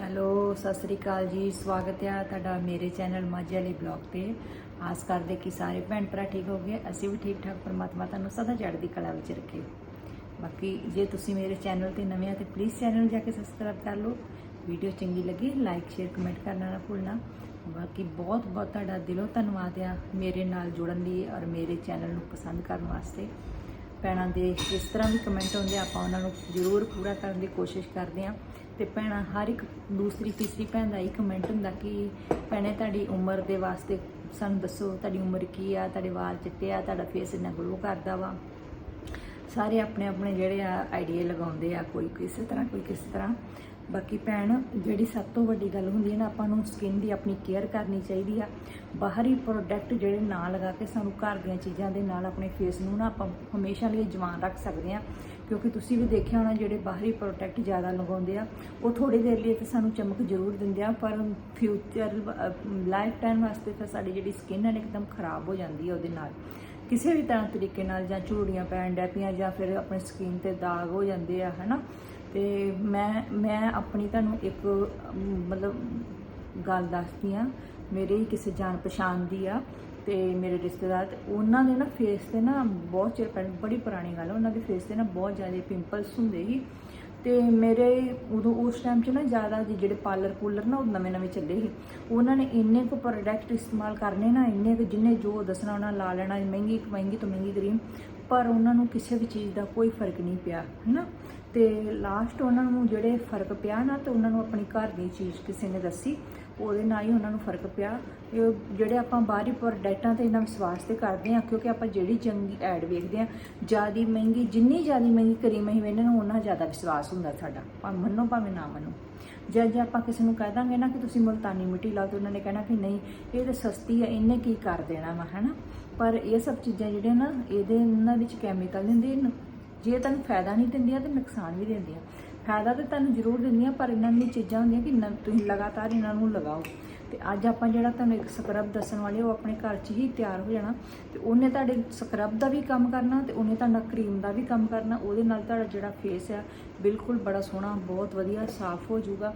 Hello, Sat Sri ਅਕਾਲ ਜੀ, ਸਵਾਗਤ ਹੈ ਤੁਹਾਡਾ ਮੇਰੇ ਚੈਨਲ ਮਾਝੇ ਵਾਲੇ ਬਲੌਗ ਤੇ। ਆਸ ਕਰਦੇ ਕਿ ਸਾਰੇ ਭੈਣ ਭਰਾ ਠੀਕ ਹੋਗੇ ਅਸੀਂ ਵੀ ਠੀਕ ਠਾਕ, ਪਰਮਾਤਮਾ ਤੁਹਾਨੂੰ ਸਦਾ ਚੜ੍ਹਦੀ ਕਲਾ ਵਿੱਚ ਰੱਖੇ। ਬਾਕੀ ਜੇ ਤੁਸੀਂ ਮੇਰੇ ਚੈਨਲ ਤੇ ਨਵੇਂ ਆ ਤੇ ਪਲੀਜ਼ ਚੈਨਲ ਨੂੰ ਜਾ ਕੇ ਸਬਸਕ੍ਰਾਈਬ ਕਰ ਲਓ। ਵੀਡੀਓ ਚੰਗੀ ਲੱਗੀ ਲਾਈਕ ਸ਼ੇਅਰ ਕਮੈਂਟ ਕਰਨਾ ਨਾ ਭੁੱਲਣਾ। ਬਾਕੀ ਬਹੁਤ ਬਹੁਤ ਤੁਹਾਡਾ ਦਿਲੋਂ ਧੰਨਵਾਦ ਆ ਮੇਰੇ ਨਾਲ ਜੁੜਨ ਲਈ ਔਰ ਮੇਰੇ ਚੈਨਲ ਨੂੰ ਪਸੰਦ ਕਰਨ ਵਾਸਤੇ। ਭੈਣਾਂ ਦੇ ਇਸ ਤਰ੍ਹਾਂ ਵੀ ਕਮੈਂਟ ਹੁੰਦੇ ਆਪਾਂ ਉਹਨਾਂ ਨੂੰ ਜ਼ਰੂਰ ਪੂਰਾ ਕਰਨ ਦੀ ਕੋਸ਼ਿਸ਼ ਕਰਦੇ ਆ। ਤੇ ਭੈਣਾਂ, ਹਰ ਇੱਕ ਦੂਸਰੀ, ਤੀਸਰੀ ਭੈਣ ਦਾ ਹੀ ਕਮੈਂਟ ਹੁੰਦਾ ਕਿ ਭੈਣੇ, ਤੁਹਾਡੀ ਉਮਰ ਦੇ ਵਾਸਤੇ ਸਾਨੂੰ ਦੱਸੋ, ਤੁਹਾਡੀ ਉਮਰ ਕੀ ਆ, ਤੁਹਾਡੇ ਵਾਲ ਚਿੱਟੇ ਆ, ਤੁਹਾਡਾ ਫੇਸ ਇੰਨਾ ਗਲੋ ਕਰਦਾ ਵਾ। ਸਾਰੇ ਆਪਣੇ ਆਪਣੇ ਜਿਹੜੇ ਆ ਆਈਡੀਆ ਲਗਾਉਂਦੇ ਆ, ਕੋਈ ਕਿਸੇ ਤਰ੍ਹਾਂ, ਕੋਈ ਕਿਸੇ ਤਰ੍ਹਾਂ। ਬਾਕੀ ਭੈਣ, ਜਿਹੜੀ ਸਭ ਤੋਂ ਵੱਡੀ ਗੱਲ ਹੁੰਦੀ ਹੈ ਨਾ, ਆਪਾਂ ਨੂੰ ਸਕਿਨ ਦੀ ਆਪਣੀ ਕੇਅਰ ਕਰਨੀ ਚਾਹੀਦੀ ਆ। ਬਾਹਰੀ ਪ੍ਰੋਡਕਟ ਜਿਹੜੇ ਨਾ ਲਗਾ ਕੇ ਸਾਨੂੰ ਘਰ ਦੀਆਂ ਚੀਜ਼ਾਂ ਦੇ ਨਾਲ ਆਪਣੇ ਫੇਸ ਨੂੰ ਨਾ ਆਪਾਂ ਹਮੇਸ਼ਾ ਲਈ ਜਵਾਨ ਰੱਖ ਸਕਦੇ ਆ। ਕਿਉਂਕਿ ਤੁਸੀਂ ਵੀ ਦੇਖਿਆ ਹੋਣਾ, ਜਿਹੜੇ ਬਾਹਰੀ ਪ੍ਰੋਡਕਟ ਜ਼ਿਆਦਾ ਲਗਾਉਂਦੇ ਆ, ਉਹ ਥੋੜੀ ਦੇਰ ਲਈ ਤਾਂ ਸਾਨੂੰ ਚਮਕ ਜ਼ਰੂਰ ਦਿੰਦੇ ਆ, ਪਰ ਫਿਊਚਰ ਲਾਈਫ ਟਾਈਮ ਵਾਸਤੇ ਤਾਂ ਸਾਡੀ ਜਿਹੜੀ ਸਕਿਨ ਹੈ ਨਾ ਇੱਕਦਮ ਖਰਾਬ ਹੋ ਜਾਂਦੀ ਹੈ ਉਹਦੇ ਨਾਲ। ਕਿਸੇ ਵੀ ਤਰ੍ਹਾਂ ਤਰੀਕੇ ਨਾਲ ਜਾਂ ਝੂੜੀਆਂ ਪੈਣ ਡੈ ਪਈਆਂ ਜਾਂ ਫਿਰ ਆਪਣੇ ਸਕਿਨ ਤੇ ਦਾਗ ਹੋ ਜਾਂਦੇ ਆ, ਹਨਾ? ਤੇ ਮੈਂ ਮੈਂ ਆਪਣੀ ਤੁਹਾਨੂੰ ਇੱਕ ਮਤਲਬ ਗੱਲ ਦੱਸਦੀ ਆ ਮੇਰੇ ਹੀ ਕਿਸੇ ਜਾਣ ਪਛਾਣ ਦੀ ਆ ਤੇ ਮੇਰੇ ਰਿਸ਼ਤੇਦਾਰ ਤੇ ਉਹਨਾਂ ਦੇ ਨਾ ਫੇਸ ਤੇ ਨਾ ਬਹੁਤ ਚਿਰ ਪਹਿਲਾਂ ਬੜੀ ਪੁਰਾਣੀ ਗੱਲ ਆ, ਉਹਨਾਂ ਦੇ ਫੇਸ ਤੇ ਨਾ ਬਹੁਤ ਜ਼ਿਆਦਾ ਪਿੰਪਲਸ ਹੁੰਦੇ ਸੀ। ਤੇ ਮੇਰੇ ਉਦੋਂ ਉਸ ਟਾਈਮ 'ਚ ਨਾ ਜ਼ਿਆਦਾ ਜਿਹੜੇ ਪਾਰਲਰ ਕੂਲਰ ਨਾ ਉਹ ਨਵੇਂ ਨਵੇਂ ਚੱਲੇ ਸੀ। ਉਹਨਾਂ ਨੇ ਇੰਨੇ ਕੁ ਪ੍ਰੋਡਕਟ ਇਸਤੇਮਾਲ ਕਰਨੇ ਨਾ ਇੰਨੇ ਕੁ ਜਿੰਨੇ ਜੋ ਦੱਸਣਾ ਉਹਨਾਂ ਲਾ ਲੈਣਾ ਮਹਿੰਗੀ ਤੋਂ ਮਹਿੰਗੀ ਤੋਂ ਮਹਿੰਗੀ ਕਰੀਮ ਪਰ ਉਹਨਾਂ ਨੂੰ ਕਿਸੇ ਵੀ ਚੀਜ਼ ਦਾ ਕੋਈ ਫ਼ਰਕ ਨਹੀਂ ਪਿਆ ਹੈਨਾ? ਤੇ ਲਾਸਟ ਉਹਨਾਂ ਨੂੰ ਜਿਹੜੇ ਫ਼ਰਕ ਪਿਆ ਨਾ, ਤੇ ਉਹਨਾਂ ਨੂੰ ਆਪਣੀ ਘਰ ਦੀ ਚੀਜ਼ ਕਿਸੇ ਨੇ ਦੱਸੀ, ਉਹਦੇ ਨਾਲ ਹੀ ਉਹਨਾਂ ਨੂੰ ਫ਼ਰਕ ਪਿਆ। ਜਿਹੜੇ ਆਪਾਂ ਬਾਹਰੀ ਪ੍ਰੋਡਕਟਾਂ ਤੇ ਇਹਨਾਂ ਵਿਸ਼ਵਾਸ ਤੇ ਕਰਦੇ ਆ ਕਿਉਂਕਿ ਆਪਾਂ ਜਿਹੜੀ ਚੰਗੀ ਐਡ ਵੇਖਦੇ ਆ ਜਿਆਦੀ ਮਹਿੰਗੀ, ਜਿੰਨੀ ਜਿਆਦੀ ਮਹਿੰਗੀ ਕਰੀਮ ਅਸੀਂ ਵੇਖਦੇ ਨਾ ਉਹਨਾਂ ਜ਼ਿਆਦਾ ਵਿਸ਼ਵਾਸ ਹੁੰਦਾ ਸਾਡਾ। ਭਾਵੇਂ ਮੰਨੋ, ਭਾਵੇਂ ਨਾ ਮੰਨੋ। ਜੇ ਜੇ ਆਪਾਂ ਕਿਸੇ ਨੂੰ ਕਹਿ ਦਾਂਗੇ ਨਾ ਕਿ ਤੁਸੀਂ ਮੁਲਤਾਨੀ ਮਿੱਟੀ ਲਾਓ, ਤੇ ਉਹਨਾਂ ਨੇ ਕਹਿਣਾ ਕਿ ਨਹੀਂ, ਇਹ ਤਾਂ ਸਸਤੀ ਹੈ, ਇਹਨੇ ਕੀ ਕਰ ਦੇਣਾ ਵਾ, ਹੈਨਾ? ਪਰ ਇਹ ਸਭ ਚੀਜ਼ਾਂ ਜਿਹੜੀਆਂ ਨਾ, ਇਹਦੇ ਇਹਨਾਂ ਵਿੱਚ ਕੈਮੀਕਲ ਹੁੰਦੇ ਨੇ ਜੇ ਤੁਹਾਨੂੰ ਫਾਇਦਾ ਨਹੀਂ ਦਿੰਦੀਆਂ ਤੇ ਨੁਕਸਾਨ ਵੀ ਦਿੰਦੀਆਂ। ਫਾਇਦਾ ਤਾਂ ਤੁਹਾਨੂੰ ਜ਼ਰੂਰ ਦਿੰਦੀਆਂ, ਪਰ ਇਹਨਾਂ ਦੀਆਂ ਚੀਜ਼ਾਂ ਹੁੰਦੀਆਂ ਕਿ ਨ- ਤੁਸੀਂ ਲਗਾਤਾਰ ਇਹਨਾਂ ਨੂੰ ਲਗਾਓ। ਤੇ ਅੱਜ ਆਪਾਂ ਜਿਹੜਾ ਤੁਹਾਨੂੰ ਇੱਕ ਸਕਰਬ ਦੱਸਣ ਵਾਲੇ ਉਹ ਆਪਣੇ ਘਰ 'ਚ ਹੀ ਤਿਆਰ ਹੋ ਜਾਣਾ। ਤੇ ਉਹਨੇ ਤੁਹਾਡੇ ਸਕਰਬ ਦਾ ਵੀ ਕੰਮ ਕਰਨਾ ਤੇ ਉਹਨੇ ਤੁਹਾਡਾ ਕਰੀਮ ਦਾ ਵੀ ਕੰਮ ਕਰਨਾ। ਉਹਦੇ ਨਾਲ ਤੁਹਾਡਾ ਜਿਹੜਾ ਫੇਸ ਆ, ਬਿਲਕੁਲ ਬੜਾ ਸੋਹਣਾ, ਬਹੁਤ ਵਧੀਆ, ਸਾਫ਼ ਹੋ ਜਾਊਗਾ।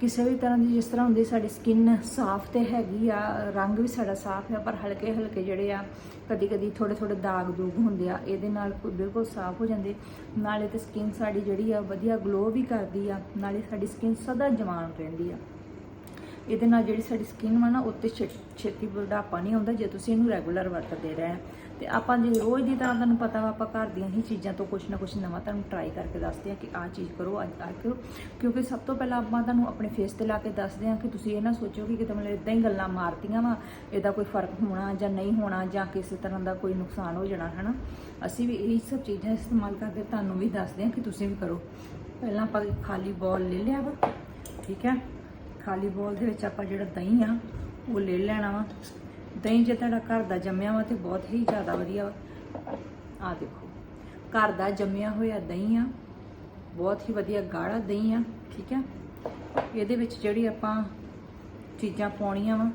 ਕਿਸੇ ਵੀ ਤਰ੍ਹਾਂ ਦੀ ਜਿਸ ਤਰ੍ਹਾਂ ਹੁੰਦੀ ਸਾਡੀ ਸਕਿਨ ਸਾਫ਼ ਤੇ ਹੈਗੀ ਆ, ਰੰਗ ਵੀ ਸਾਡਾ ਸਾਫ਼ ਆ, ਪਰ ਹਲਕੇ ਹਲਕੇ ਜਿਹੜੇ ਆ ਕਦੀ ਕਦੀ ਥੋੜੇ ਥੋੜੇ ਦਾਗ ਦੂਗ ਹੁੰਦੇ ਆ, ਇਹਦੇ ਨਾਲ ਬਿਲਕੁਲ ਸਾਫ਼ ਹੋ ਜਾਂਦੇ। ਨਾਲੇ ਤੇ ਸਕਿਨ ਸਾਡੀ ਜਿਹੜੀ ਆ, ਵਧੀਆ ਗਲੋ ਵੀ ਕਰਦੀ ਆ, ਨਾਲੇ ਸਾਡੀ ਸਕਿਨ ਸਦਾ ਜਵਾਨ ਰਹਿੰਦੀ ਆ। ਇਹਦੇ ਨਾਲ ਜਿਹੜੀ ਸਾਡੀ ਸਕਿਨ ਵਾ ਨਾ ਉੱਤੇ ਛੇ- ਛੇਤੀ ਬੁਢਾਪਾ ਨਹੀਂ ਆਉਂਦਾ, ਜੇ ਤੁਸੀਂ ਇਹਨੂੰ ਰੈਗੂਲਰ ਵਰਤਦੇ ਰਹੇ। ਤੇ ਆਪਾਂ ਜੇ ਰੋਜ਼ ਦੀ ਤਰ੍ਹਾਂ ਤੁਹਾਨੂੰ ਪਤਾ ਵਾ, ਆਪਾਂ ਘਰ ਦੀਆਂ ਹੀ ਚੀਜ਼ਾਂ ਤੋਂ ਕੁਝ ਨਾ ਕੁਝ ਨਵਾਂ ਤੁਹਾਨੂੰ ਟਰਾਈ ਕਰਕੇ ਦੱਸਦੇ ਆ ਕਿ ਆਹ ਚੀਜ਼ ਕਰੋ, ਅੱਜ ਆਹ ਕਰੋ। ਕਿਉਂਕਿ ਸਭ ਤੋਂ ਪਹਿਲਾਂ ਆਪਾਂ ਤੁਹਾਨੂੰ ਆਪਣੇ ਫੇਸ ਤੇ ਲਾ ਕੇ ਦੱਸਦੇ ਆ ਕਿ ਤੁਸੀਂ ਇਹ ਨਾ ਸੋਚੋ ਕਿ ਕਿਤੇ ਮਤਲਬ ਇਦਾਂ ਹੀ ਗੱਲਾਂ ਮਾਰਤੀਆਂ ਵਾ, ਇਹਦਾ ਕੋਈ ਫ਼ਰਕ ਹੋਣਾ ਜਾਂ ਨਹੀਂ ਹੋਣਾ ਜਾਂ ਕਿਸੇ ਤਰ੍ਹਾਂ ਦਾ ਕੋਈ ਨੁਕਸਾਨ ਹੋ ਜਾਣਾ ਹੈ ਨਾ ਅਸੀਂ ਵੀ ਇਹੀ ਸਭ ਚੀਜ਼ਾਂ ਇਸਤੇਮਾਲ ਕਰਕੇ ਤੁਹਾਨੂੰ ਵੀ ਦੱਸਦੇ ਆ ਕਿ ਤੁਸੀਂ ਵੀ ਕਰੋ। ਪਹਿਲਾਂ ਆਪਾਂ ਖਾਲੀ ਬੋਲ ਲੈ ਲਿਆ ਵਾ, ਠੀਕ ਹੈ? ਖਾਲੀ ਬੋਲ ਦੇ ਵਿੱਚ ਆਪਾਂ ਜਿਹੜਾ ਦਹੀਂ ਆ, ਉਹ ਲੈ ਲੈਣਾ ਵਾ। ਦਹੀਂ ਜੇ ਤੁਹਾਡਾ ਘਰ ਦਾ ਜੰਮਿਆ ਵਾ ਤੇ ਬਹੁਤ ਹੀ ਜ਼ਿਆਦਾ ਵਧੀਆ ਵਾ। ਆ ਦੇਖੋ ਘਰ ਦਾ ਜੰਮਿਆ ਹੋਇਆ ਦਹੀਂ ਆ ਬਹੁਤ ਹੀ ਵਧੀਆ ਗਾੜਾ ਦਹੀਂ ਆ ਠੀਕ ਆ? ਇਹਦੇ ਵਿੱਚ ਜਿਹੜੀ ਆਪਾਂ ਚੀਜ਼ਾਂ ਪਾਉਣੀਆਂ ਵਾ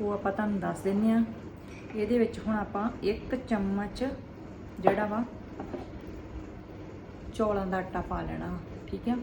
ਉਹ ਆਪਾਂ ਤੁਹਾਨੂੰ ਦੱਸ ਦਿੰਦੇ ਆ। ਇਹਦੇ ਵਿੱਚ ਹੁਣ ਆਪਾਂ ਇੱਕ ਚਮਚ ਜਿਹੜਾ ਵਾ ਚੌਲਾਂ ਦਾ ਆਟਾ ਪਾ ਲੈਣਾ। ਵਾ, ਠੀਕ ਆ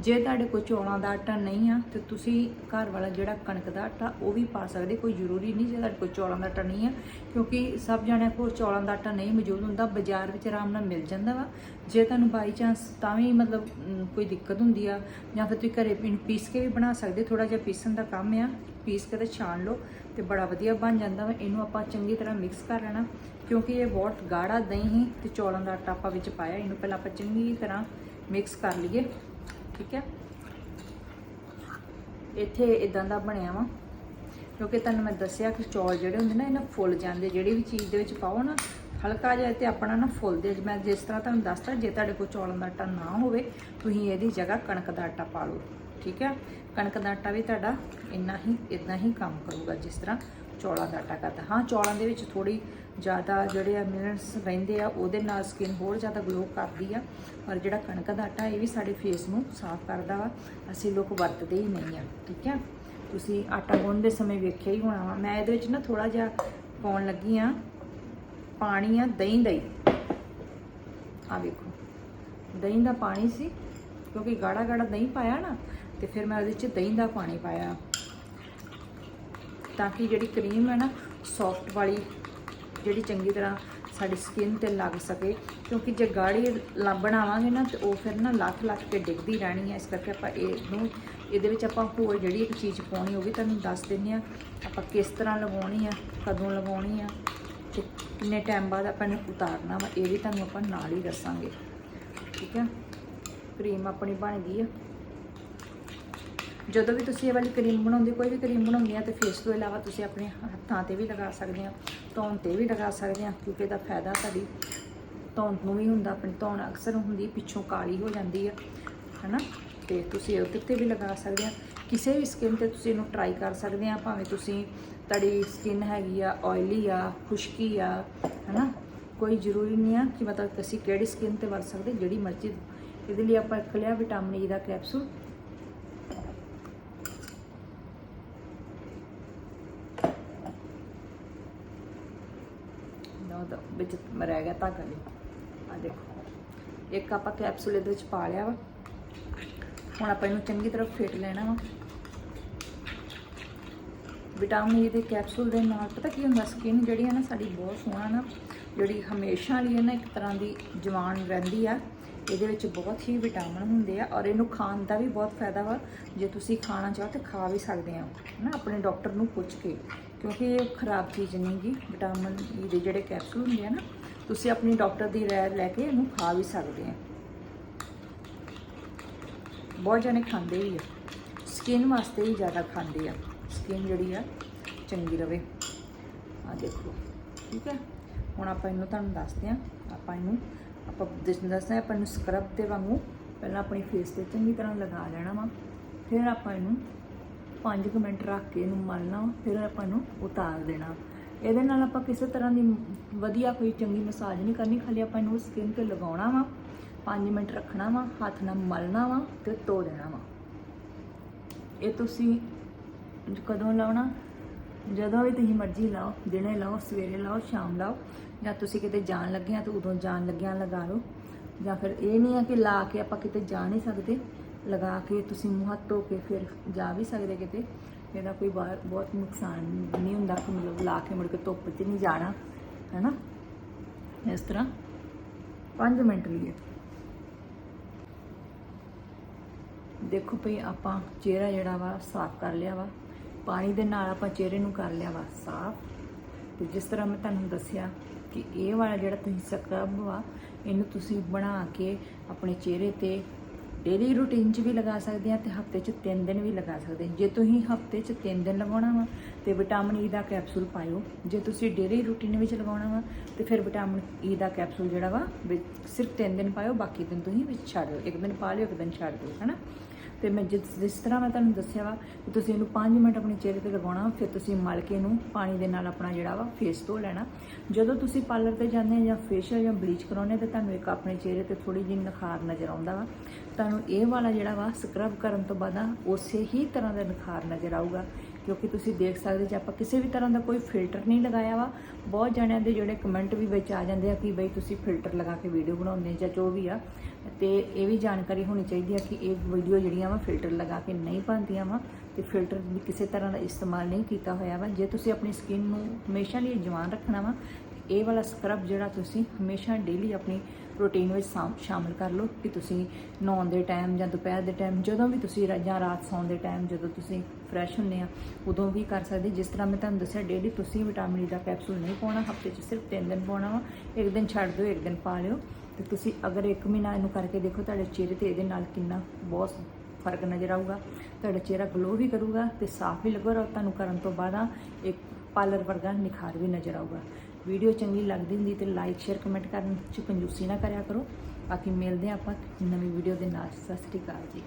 ਜੇ ਤੁਹਾਡੇ ਕੋਲ ਚੌਲਾਂ ਦਾ ਆਟਾ ਨਹੀਂ ਆ ਤੇ ਤੁਸੀਂ ਘਰ ਵਾਲਾ ਜਿਹੜਾ ਕਣਕ ਦਾ ਆਟਾ, ਉਹ ਵੀ ਪਾ ਸਕਦੇ, ਕੋਈ ਜ਼ਰੂਰੀ ਨਹੀਂ ਜੇ ਤੁਹਾਡੇ ਕੋਲ ਚੌਲਾਂ ਦਾ ਆਟਾ ਨਹੀਂ ਆ, ਕਿਉਂਕਿ ਸਭ ਜਣਿਆਂ ਕੋਲ ਚੌਲਾਂ ਦਾ ਆਟਾ ਨਹੀਂ ਮੌਜੂਦ ਹੁੰਦਾ, ਬਾਜ਼ਾਰ ਵਿੱਚ ਆਰਾਮ ਨਾਲ ਮਿਲ ਜਾਂਦਾ ਵਾ। ਜੇ ਤੁਹਾਨੂੰ ਬਾਈ ਚਾਂਸ ਤਾਂ ਵੀ ਮਤਲਬ ਕੋਈ ਦਿੱਕਤ ਹੁੰਦੀ ਆ, ਜਾਂ ਫਿਰ ਤੁਸੀਂ ਘਰੇ ਇਹਨੂੰ ਪੀਸ ਕੇ ਵੀ ਬਣਾ ਸਕਦੇ ਥੋੜਾ ਜਿਹਾ ਪੀਸਣ ਦਾ ਕੰਮ ਆ, ਪੀਸ ਕੇ ਤੇ ਛਾਣ ਲਓ ਤੇ ਬੜਾ ਵਧੀਆ ਬਣ ਜਾਂਦਾ ਵਾ। ਇਹਨੂੰ ਆਪਾਂ ਚੰਗੀ ਤਰ੍ਹਾਂ ਮਿਕਸ ਕਰ ਲੈਣਾ, ਕਿਉਂਕਿ ਇਹ ਬਹੁਤ ਗਾੜਾ ਦਹੀਂ ਹੀ ਤੇ ਚੌਲਾਂ ਦਾ ਆਟਾ ਆਪਾਂ ਵਿੱਚ ਪਾਇਆ, ਇਹਨੂੰ ਪਹਿਲਾਂ ਆਪਾਂ ਚੰਗੀ ਤਰ੍ਹਾਂ ਮਿਕਸ ਕਰ ਲਈਏ, ਠੀਕ ਹੈ? ਇੱਥੇ ਇਦਾਂ ਦਾ ਬਣਿਆ ਵਾ। ਕਿਉਂਕਿ ਤੁਹਾਨੂੰ ਮੈਂ ਦੱਸਿਆ ਕਿ ਚੌਲ ਜਿਹੜੇ ਹੁੰਦੇ ਨਾ, ਇਹਨਾਂ ਫੁੱਲ ਜਾਂਦੇ। ਜਿਹੜੀ ਵੀ ਚੀਜ਼ ਦੇ ਵਿੱਚ ਪਾਓ ਨਾ, ਹਲਕਾ ਜਿਹਾ ਤੇ ਆਪਣਾ ਨਾ ਫੁੱਲਦੇ ਮੈਂ ਜਿਸ ਤਰ੍ਹਾਂ ਤੁਹਾਨੂੰ ਦੱਸਤਾ, ਜੇ ਤੁਹਾਡੇ ਕੋਲ ਚੌਲਾਂ ਦਾ ਆਟਾ ਨਾ ਹੋਵੇ, ਤੁਸੀਂ ਇਹਦੀ ਜਗ੍ਹਾ ਕਣਕ ਦਾ ਆਟਾ ਪਾ ਲਓ, ਠੀਕ ਹੈ? ਕਣਕ ਦਾ ਆਟਾ ਵੀ ਤੁਹਾਡਾ ਇੰਨਾ ਹੀ ਇਦਾਂ ਹੀ ਕੰਮ ਕਰੂਗਾ, ਜਿਸ ਤਰ੍ਹਾਂ ਚੌਲਾਂ ਦਾ ਆਟਾ ਕਰਦਾ। ਹਾਂ, ਚੌਲਾਂ ਦੇ ਵਿੱਚ ਥੋੜੀ ਜ਼ਿਆਦਾ ਜਿਹੜੇ ਆ ਮਿਨਰਲਸ ਰਹਿੰਦੇ ਆ, ਉਹਦੇ ਨਾਲ ਸਕਿਨ ਹੋਰ ਜ਼ਿਆਦਾ ਗਲੋ ਕਰਦੀ ਆ। ਪਰ ਜਿਹੜਾ ਕਣਕ ਦਾ ਆਟਾ, ਇਹ ਵੀ ਸਾਡੇ ਫੇਸ ਨੂੰ ਸਾਫ਼ ਕਰਦਾ ਵਾ। ਅਸੀਂ ਲੋਕ ਵਰਤਦੇ ਹੀ ਨਹੀਂ ਆ, ਠੀਕ ਆ? ਤੁਸੀਂ ਆਟਾ ਗੁੰਨਦੇ ਸਮੇਂ ਵੇਖਿਆ ਹੀ ਹੋਣਾ ਵਾ। ਮੈਂ ਇਹਦੇ ਵਿੱਚ ਨਾ ਥੋੜਾ ਜਿਹਾ ਪਾਉਣ ਲੱਗੀ ਆ, ਪਾਣੀ ਆ ਦਹੀਂ ਦਹੀਂ ਆ ਵੇਖੋ, ਦਹੀਂ ਦਾ ਪਾਣੀ ਸੀ, ਕਿਉਂਕਿ ਗਾੜਾ ਗਾੜਾ ਦਹੀਂ ਪਾਇਆ ਨਾ, ਤੇ ਫਿਰ ਮੈਂ ਉਹਦੇ 'ਚ ਦਹੀਂ ਦਾ ਪਾਣੀ ਪਾਇਆ। ਤਾਂ ਕਿ ਜਿਹੜੀ ਕਰੀਮ ਹੈ ਨਾ ਸੌਫਟ ਵਾਲੀ ਜਿਹੜੀ ਚੰਗੀ ਤਰ੍ਹਾਂ ਸਾਡੀ ਸਕਿਨ ਤੇ ਲੱਗ ਸਕੇ, ਕਿਉਂਕਿ ਜੇ ਗਾੜੀ ਲਾ ਬਣਾਵਾਂਗੇ ਨਾ, ਤੇ ਉਹ ਫਿਰ ਨਾ ਲੱਖ ਲੱਖ ਕੇ ਡਿੱਗਦੀ ਰਹਿਣੀ ਹੈ। ਇਸ ਕਰਕੇ ਆਪਾਂ ਇਹਨੂੰ, ਇਹਦੇ ਵਿੱਚ ਆਪਾਂ ਹੋਰ ਜਿਹੜੀ ਇੱਕ ਚੀਜ਼ ਪਾਉਣੀ ਉਹ ਵੀ ਤੁਹਾਨੂੰ ਦੱਸ ਦਿੰਦੇ ਆ ਆਪਾਂ ਕਿਸ ਤਰ੍ਹਾਂ ਲਗਾਉਣੀ ਆ, ਕਦੋਂ ਲਗਾਉਣੀ ਆ, ਤੇ ਕਿੰਨੇ ਟਾਈਮ ਬਾਅਦ ਆਪਾਂ ਇਹਨੂੰ ਉਤਾਰਨਾ ਵਾ, ਇਹ ਵੀ ਤੁਹਾਨੂੰ ਆਪਾਂ ਨਾਲ ਹੀ ਦੱਸਾਂਗੇ। ਠੀਕ ਹੈ ਕਰੀਮ ਆਪਣੀ ਬਣ ਗਈ ਆ। ਜਦੋਂ ਵੀ ਤੁਸੀਂ ਇਹ ਵਾਲੀ ਕਰੀਮ ਬਣਾਉਂਦੇ, ਕੋਈ ਵੀ ਕਰੀਮ ਬਣਾਉਂਦੇ ਆ, ਤੇ ਫੇਸ ਤੋਂ ਇਲਾਵਾ ਤੁਸੀਂ ਆਪਣੇ ਹੱਥਾਂ ਤੇ ਵੀ ਲਗਾ ਸਕਦੇ ਆ। ਧੌਣ ਤੇ ਵੀ ਲਗਾ ਸਕਦੇ ਆ ਕਿਉਂਕਿ ਇਹਦਾ ਫਾਇਦਾ ਤੁਹਾਡੀ ਧੌਣ ਨੂੰ ਵੀ ਹੁੰਦਾ, ਆਪਣੀ ਧੌਣ ਅਕਸਰ ਹੁੰਦੀ, ਪਿੱਛੋਂ ਕਾਲੀ ਹੋ ਜਾਂਦੀ ਆ, ਹਨਾ? ਤੇ ਤੁਸੀਂ ਉਹਦੇ ਤੇ ਵੀ ਲਗਾ ਸਕਦੇ ਆ ਕਿਸੇ ਵੀ ਸਕਿਨ ਤੇ ਤੁਸੀਂ ਇਹਨੂੰ ਟਰਾਈ ਕਰ ਸਕਦੇ ਆ ਭਾਵੇਂ ਤੁਸੀਂ ਤੁਹਾਡੀ ਸਕਿਨ ਹੈਗੀ ਆ ਆਇਲੀ ਆ, ਖੁਸ਼ਕੀ ਆ, ਹਨਾ? ਕੋਈ ਜ਼ਰੂਰੀ ਨਹੀਂ ਆ ਕਿ ਮਤਲਬ ਤੁਸੀਂ ਕਿਹੜੀ ਸਕਿਨ ਤੇ ਵਰਤ ਸਕਦੇ, ਜਿਹੜੀ ਮਰਜ਼ੀ, ਇਹਦੇ ਲਈ ਆਪਾਂ ਇੱਕ ਲਿਆ ਵਿਟਾਮਿਨ ਈ e ਦਾ ਕੈਪਸੂਲ ਨੋ ਦਾ ਵਿੱਚ ਰਹਿ ਗਿਆ ਧਾਗਾ ਜੀ ਆ ਦੇਖੋ। ਇੱਕ ਆਪਾਂ ਕੈਪਸੂਲ ਇਹਦੇ ਵਿੱਚ ਪਾ ਲਿਆ ਵਾ। ਹੁਣ ਆਪਾਂ ਇਹਨੂੰ ਚੰਗੀ ਤਰ੍ਹਾਂ ਫੇਟ ਲੈਣਾ ਵਾ। ਵਿਟਾਮਿਨ ਈ e ਦੇ ਕੈਪਸੂਲ ਦੇ ਨਾਲ ਪਤਾ ਕੀ ਹੁੰਦਾ ਸਕਿਨ ਜਿਹੜੀ ਹੈ ਨਾ ਸਾਡੀ ਬਹੁਤ ਸੋਹਣਾ ਨਾ, ਜਿਹੜੀ ਹਮੇਸ਼ਾ ਲਈ ਹੈ ਨਾ ਇੱਕ ਤਰ੍ਹਾਂ ਦੀ ਜਵਾਨ ਰਹਿੰਦੀ ਆ। ਇਹਦੇ ਵਿੱਚ ਬਹੁਤ ਹੀ ਵਿਟਾਮਿਨ ਹੁੰਦੇ ਆ ਔਰ ਇਹਨੂੰ ਖਾਣ ਦਾ ਵੀ ਬਹੁਤ ਫਾਇਦਾ ਵਾ। ਜੇ ਤੁਸੀਂ ਖਾਣਾ ਚਾਹੋ ਤਾਂ ਖਾ ਵੀ ਸਕਦੇ ਆ। ਹਨਾ, ਆਪਣੇ ਡਾਕਟਰ ਨੂੰ ਪੁੱਛ ਕੇ। ਕਿਉਂਕਿ ਇਹ ਖਰਾਬ ਚੀਜ਼ ਨਹੀਂ ਗੀ, ਵਿਟਾਮਿਨ ਈ ਦੇ ਜਿਹੜੇ ਕੈਪਸੂਲ ਹੁੰਦੇ ਆ ਨਾ, ਤੁਸੀਂ ਆਪਣੀ ਡਾਕਟਰ ਦੀ ਰਾਏ ਲੈ ਕੇ ਇਹਨੂੰ ਖਾ ਵੀ ਸਕਦੇ ਆ। ਬਹੁਤ ਜਣੇ ਖਾਂਦੇ ਵੀ ਆ। ਸਕਿਨ ਵਾਸਤੇ ਹੀ ਜ਼ਿਆਦਾ ਖਾਂਦੇ ਆ। ਸਕਿਨ ਜਿਹੜੀ ਆ, ਚੰਗੀ ਰਵੇ। ਆ ਦੇਖੋ, ਠੀਕ ਹੈ ਹੁਣ ਆਪਾਂ ਇਹਨੂੰ ਤੁਹਾਨੂੰ ਦੱਸਦੇ ਆ। ਆਪਾਂ ਇਹਨੂੰ ਆਪਾਂ ਜਿਸ ਦੱਸਦੇ ਆਪਾਂ ਨੂੰ ਸਕਰਬ ਦੇ ਵਾਂਗੂ ਪਹਿਲਾਂ ਆਪਣੀ ਫੇਸ ਤੇ ਚੰਗੀ ਤਰ੍ਹਾਂ ਲਗਾ ਲੈਣਾ ਵਾ, ਫਿਰ ਆਪਾਂ ਇਹਨੂੰ 5 ਮਿੰਟ ਰੱਖ ਕੇ ਇਹਨੂੰ ਮਲਣਾ ਵਾ, ਫਿਰ ਆਪਾਂ ਇਹਨੂੰ ਉਤਾਰ ਦੇਣਾ ਇਹਦੇ ਨਾਲ ਆਪਾਂ ਕਿਸੇ ਤਰ੍ਹਾਂ ਦੀ ਵਧੀਆ ਕੋਈ ਚੰਗੀ ਮਸਾਜ ਨਹੀਂ ਕਰਨੀ, ਖਾਲੀ ਆਪਾਂ ਇਹਨੂੰ ਸਕਿਨ ਤੇ ਲਗਾਉਣਾ ਵਾ 5 ਮਿੰਟ ਰੱਖਣਾ ਵਾ, ਹੱਥ ਨਾਲ ਮਲਣਾ ਵਾ ਤੇ ਧੋ ਦੇਣਾ ਵਾ। ਇਹ ਤੁਸੀਂ ਕਦੋਂ ਲਾਉਣਾ? ਜਦੋਂ ਵੀ ਤੁਸੀਂ ਮਰਜ਼ੀ ਲਾਓ, ਦਿਨੇ ਲਾਓ, ਸਵੇਰੇ ਲਾਓ, ਸ਼ਾਮ ਲਾਓ। ਜਾਂ ਤੁਸੀਂ ਕਿਤੇ ਜਾਣ ਲੱਗੇ ਆ ਤਾਂ ਉਦੋਂ ਜਾਣ ਲੱਗਿਆਂ ਲਗਾ ਲਓ। ਜਾਂ ਫਿਰ ਇਹ ਨਹੀਂ ਆ ਕਿ ਲਾ ਕੇ ਆਪਾਂ ਕਿਤੇ ਜਾ ਨਹੀਂ ਸਕਦੇ, ਲਗਾ ਕੇ ਤੁਸੀਂ ਮੂੰਹ ਹੱਥ ਧੋ ਕੇ ਫਿਰ ਜਾ ਵੀ ਸਕਦੇ ਕਿਤੇ। ਇਹਦਾ ਕੋਈ ਬਾਹਰ ਬਹੁਤ ਨੁਕਸਾਨ ਨਹੀਂ ਹੁੰਦਾ ਕਿ ਮਤਲਬ ਲਾ ਕੇ ਮੁੜ ਕੇ ਧੁੱਪ 'ਚ ਨਹੀਂ ਜਾਣਾ, ਹੈਨਾ? ਇਸ ਤਰ੍ਹਾਂ। 5 ਮਿੰਟ ਲਈ ਦੇਖੋ ਭਈ ਆਪਾਂ ਚਿਹਰਾ ਜਿਹੜਾ ਵਾ ਸਾਫ਼ ਕਰ ਲਿਆ ਵਾ। ਪਾਣੀ ਦੇ ਨਾਲ ਆਪਾਂ ਚਿਹਰੇ ਨੂੰ ਕਰ ਲਿਆ ਵਾ ਸਾਫ਼। ਤੇ ਜਿਸ ਤਰ੍ਹਾਂ ਮੈਂ ਤੁਹਾਨੂੰ ਦੱਸਿਆ ਕਿ ਇਹ ਵਾਲਾ ਜਿਹੜਾ ਤੁਸੀਂ ਸਕਰਬ ਵਾ, ਇਹਨੂੰ ਤੁਸੀਂ ਬਣਾ ਕੇ ਆਪਣੇ ਚਿਹਰੇ ਤੇ ਡੇਲੀ ਰੂਟੀਨ 'ਚ ਵੀ ਲਗਾ ਸਕਦੇ ਆ ਤੇ ਹਫ਼ਤੇ 'ਚ 3 ਦਿਨ ਵੀ ਲਗਾ ਸਕਦੇ ਜੇ ਤੁਸੀਂ ਹਫ਼ਤੇ 'ਚ 3 ਦਿਨ ਲਗਾਉਣਾ ਵਾ ਤੇ ਵਿਟਾਮਿਨ ਈ e ਦਾ ਕੈਪਸੂਲ ਪਾਇਓ। ਜੇ ਤੁਸੀਂ ਡੇਲੀ ਰੂਟੀਨ ਵਿੱਚ ਲਗਾਉਣਾ ਵਾ ਤੇ ਫਿਰ ਵਿਟਾਮਿਨ ਈ e ਦਾ ਕੈਪਸੂਲ ਜਿਹੜਾ ਵਾ ਸਿਰਫ 3 ਦਿਨ ਪਾਇਓ, ਬਾਕੀ ਦਿਨ ਤੁਸੀਂ ਵਿੱਚ ਛੱਡ ਦਿਓ। ਇੱਕ ਦਿਨ ਪਾ ਲਿਓ, ਇੱਕ ਦਿਨ ਛੱਡ ਦਿਓ, ਹਨਾ? ਤੇ ਮੈਂ ਜਿਸ ਜਿਸ ਤਰ੍ਹਾਂ ਮੈਂ ਤੁਹਾਨੂੰ ਦੱਸਿਆ ਵਾ ਕਿ ਤੁਸੀਂ ਇਹਨੂੰ 5 ਮਿੰਟ ਆਪਣੇ ਚਿਹਰੇ ਤੇ ਲਗਾਉਣਾ ਫਿਰ ਤੁਸੀਂ ਮਲ ਕੇ ਇਹਨੂੰ ਪਾਣੀ ਦੇ ਨਾਲ ਆਪਣਾ ਜਿਹੜਾ ਵਾ ਫੇਸ ਧੋ ਲੈਣਾ। ਜਦੋਂ ਤੁਸੀਂ ਪਾਰਲਰ ਤੇ ਜਾਂਦੇ ਆ ਜਾਂ ਫੇਸ਼ੀਅਲ ਜਾਂ ਬਲੀਚ ਕਰਾਉਂਦੇ ਤਾਂ ਤੁਹਾਨੂੰ ਇੱਕ ਆਪਣੇ ਚਿਹਰੇ ਤੇ ਥੋੜੀ ਜਿਹੀ ਨਿਖਾਰ ਨਜ਼ਰ ਆਉਂਦਾ ਵਾ। ਤੁਹਾਨੂੰ ਇਹ ਵਾਲਾ ਜਿਹੜਾ ਵਾ ਸਕਰਬ ਕਰਨ ਤੋਂ ਬਾਅਦ ਉਸੇ ਹੀ ਤਰ੍ਹਾਂ ਦਾ ਨਿਖਾਰ ਨਜ਼ਰ ਆਊਗਾ। ਕਿਉਂਕਿ ਤੁਸੀਂ ਦੇਖ ਸਕਦੇ ਜੇ ਆਪਾਂ ਕਿਸੇ ਵੀ ਤਰ੍ਹਾਂ ਦਾ ਕੋਈ ਫਿਲਟਰ ਨਹੀਂ ਲਗਾਇਆ ਵਾ, ਬਹੁਤ ਜਣਿਆਂ ਦੇ ਜਿਹੜੇ ਕਮੈਂਟ ਵੀ ਵਿੱਚ ਆ ਜਾਂਦੇ ਆ ਕਿ ਬਈ ਤੁਸੀਂ ਫਿਲਟਰ ਲਗਾ ਕੇ ਵੀਡੀਓ ਬਣਾਉਂਦੇ ਜਾਂ ਜੋ ਵੀ ਆ, ਤੇ ਇਹ ਵੀ ਜਾਣਕਾਰੀ ਹੋਣੀ ਚਾਹੀਦੀ ਆ ਕਿ ਇਹ ਵੀਡੀਓ ਜਿਹੜੀਆਂ ਵਾ ਫਿਲਟਰ ਲਗਾ ਕੇ ਨਹੀਂ ਬਣਦੀਆਂ ਵਾ, ਤੇ ਫਿਲਟਰ ਵੀ ਕਿਸੇ ਤਰ੍ਹਾਂ ਦਾ ਇਸਤੇਮਾਲ ਨਹੀਂ ਕੀਤਾ ਹੋਇਆ ਵਾ। ਜੇ ਤੁਸੀਂ ਆਪਣੀ ਸਕਿਨ ਨੂੰ ਹਮੇਸ਼ਾ ਲਈ ਜਵਾਨ ਰੱਖਣਾ ਵਾ ਇਹ ਵਾਲਾ ਸਕਰਬ ਜਿਹੜਾ ਤੁਸੀਂ ਹਮੇਸ਼ਾ ਡੇਲੀ ਆਪਣੀ ਰੂਟੀਨ ਵਿੱਚ ਸ਼ਾਮ- ਸ਼ਾਮਲ ਕਰ ਲਓ ਕਿ ਤੁਸੀਂ ਨਹਾਉਣ ਦੇ ਟਾਈਮ ਜਾਂ ਦੁਪਹਿਰ ਦੇ ਟਾਈਮ ਜਦੋਂ ਵੀ ਤੁਸੀਂ ਰਾ- ਜਾਂ ਰਾਤ ਸੌਣ ਦੇ ਟਾਈਮ ਜਦੋਂ ਤੁਸੀਂ ਫਰੈਸ਼ ਹੁੰਦੇ ਆ, ਉਦੋਂ ਵੀ ਕਰ ਸਕਦੇ। ਜਿਸ ਤਰ੍ਹਾਂ ਮੈਂ ਤੁਹਾਨੂੰ ਦੱਸਿਆ ਡੇਲੀ ਤੁਸੀਂ ਵਿਟਾਮਿਨ ਈ ਦਾ ਕੈਪਸੂਲ ਨਹੀਂ ਪਾਉਣਾ, ਹਫ਼ਤੇ 'ਚ ਸਿਰਫ 3 ਦਿਨ ਪਾਉਣਾ ਵਾ, ਇੱਕ ਦਿਨ ਛੱਡ ਦਿਓ, ਇੱਕ ਦਿਨ ਪਾ ਲਿਓ। ਤੇ ਤੁਸੀਂ ਅਗਰ ਇੱਕ ਮਹੀਨਾ ਇਹਨੂੰ ਕਰਕੇ ਦੇਖੋ, ਤੁਹਾਡੇ ਚਿਹਰੇ ਤੇ ਇਹਦੇ ਨਾਲ ਕਿੰਨਾ ਬਹੁਤ ਫ਼ਰਕ ਨਜ਼ਰ ਆਊਗਾ। ਤੁਹਾਡਾ ਚਿਹਰਾ ਗਲੋ ਵੀ ਕਰੂਗਾ ਤੇ ਸਾਫ਼ ਵੀ ਲੱਗੂਗਾ ਔਰ ਤੁਹਾਨੂੰ ਕਰਨ ਤੋਂ ਬਾਅਦ ਇੱਕ ਪਾਰਲਰ ਵਰਗਾ ਨਿਖਾਰ ਵੀ ਨਜ਼ਰ ਆਊਗਾ। ਵੀਡੀਓ ਚੰਗੀ ਲੱਗਦੀ ਹੁੰਦੀ ਤੇ ਲਾਈਕ ਸ਼ੇਅਰ ਕਮੈਂਟ ਕਰਨ ਚ ਕੰਜੂਸੀ ਨਾ ਕਰਿਆ ਕਰੋ। ਬਾਕੀ ਮਿਲਦੇ ਹਾਂ ਆਪਾਂ ਨਵੀਂ ਵੀਡੀਓ ਦੇ ਨਾਲ। ਸਤਿ ਸ੍ਰੀ ਅਕਾਲ ਜੀ।